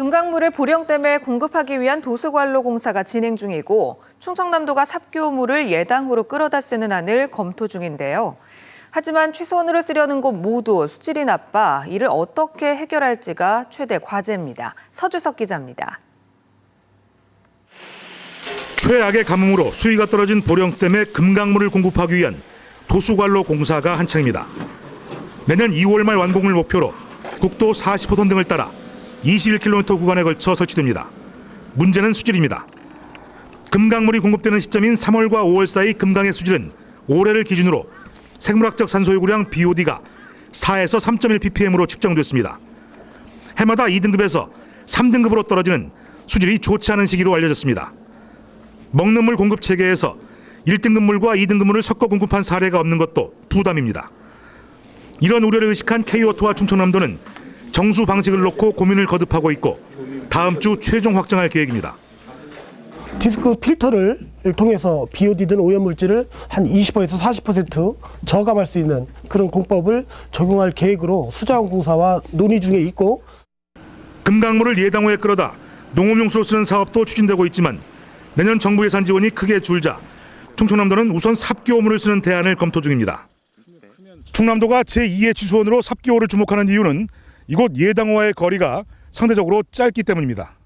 금강물을 보령댐에 공급하기 위한 도수관로 공사가 진행 중이고 충청남도가 삽교물을 예당으로 끌어다 쓰는 안을 검토 중인데요. 하지만 취수원으로 쓰려는 곳 모두 수질이 나빠 이를 어떻게 해결할지가 최대 과제입니다. 서주석 기자입니다. 최악의 가뭄으로 수위가 떨어진 보령댐에 금강물을 공급하기 위한 도수관로 공사가 한창입니다. 내년 2월 말 완공을 목표로 국도 40호선 등을 따라 21km 구간에 걸쳐 설치됩니다. 문제는 수질입니다. 금강물이 공급되는 시점인 3월과 5월 사이 금강의 수질은 올해를 기준으로 생물학적 산소요구량 BOD가 4에서 3.1 ppm으로 측정됐습니다. 해마다 2등급에서 3등급으로 떨어지는 수질이 좋지 않은 시기로 알려졌습니다. 먹는 물 공급 체계에서 1등급 물과 2등급 물을 섞어 공급한 사례가 없는 것도 부담입니다. 이런 우려를 의식한 K워터와 충청남도는 정수 방식을 놓고 고민을 거듭하고 있고 다음 주 최종 확정할 계획입니다. 디스크 필터를 통해서 BOD든 오염물질을 한 20%에서 40% 저감할 수 있는 그런 공법을 적용할 계획으로 수자원공사와 논의 중에 있고 금강물을 예당호에 끌어다 농업용수로 쓰는 사업도 추진되고 있지만 내년 정부 예산 지원이 크게 줄자 충청남도는 우선 삽기호물을 쓰는 대안을 검토 중입니다. 충남도가 제2의 취수원으로 삽기호를 주목하는 이유는 이곳 예당호와의 거리가 상대적으로 짧기 때문입니다.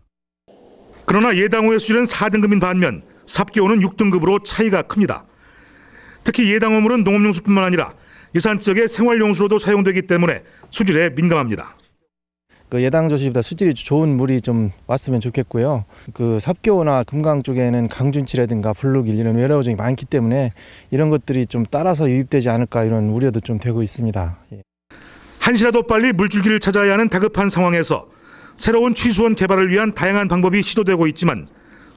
그러나 예당호의 수질은 4등급인 반면 삽기호는 6등급으로 차이가 큽니다. 특히 예당호물은 농업용수뿐만 아니라 예산 지역의 생활용수로도 사용되기 때문에 수질에 민감합니다. 그 예당 조시보다 수질이 좋은 물이 좀 왔으면 좋겠고요. 그 삽교나 금강 쪽에는 강준치라든가 블루길 이런 외래어종이 많기 때문에 이런 것들이 좀 따라서 유입되지 않을까 이런 우려도 좀 되고 있습니다. 예. 한시라도 빨리 물줄기를 찾아야 하는 다급한 상황에서 새로운 취수원 개발을 위한 다양한 방법이 시도되고 있지만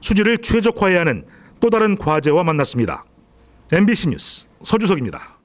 수질을 최적화해야 하는 또 다른 과제와 만났습니다. MBC 뉴스 서주석입니다.